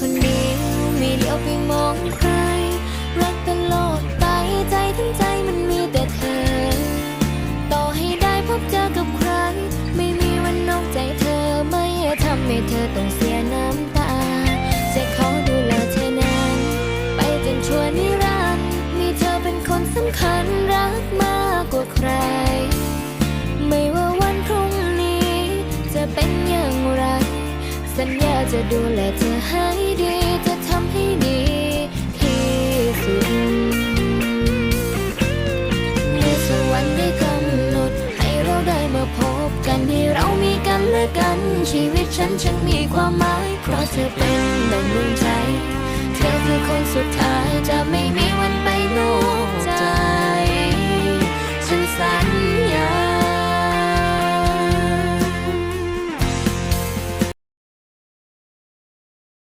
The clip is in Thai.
คนเดียวไม่เลี้ยวไปมองใคร รักตลอดไปใจทั้งใจมันมีแต่เธอ ต่อให้ได้พบเจอกับใคร ไม่มีวันนอกใจเธอไม่ทำให้เธอต้องเสียน้ำตา จะขอดูแลเธอนานไปจนชั่วนิรันดร์มีเธอเป็นคนสำคัญรักมากกว่าใคร ไม่ว่าวันพรุ่งนี้ จะเป็นอย่างไร สัญญาจะดูแลเธอ อพบกันให้เรามีกันและกัน ชีวิตฉันฉันมีความหมาย เพราะเธอเป็นดังดวงใจ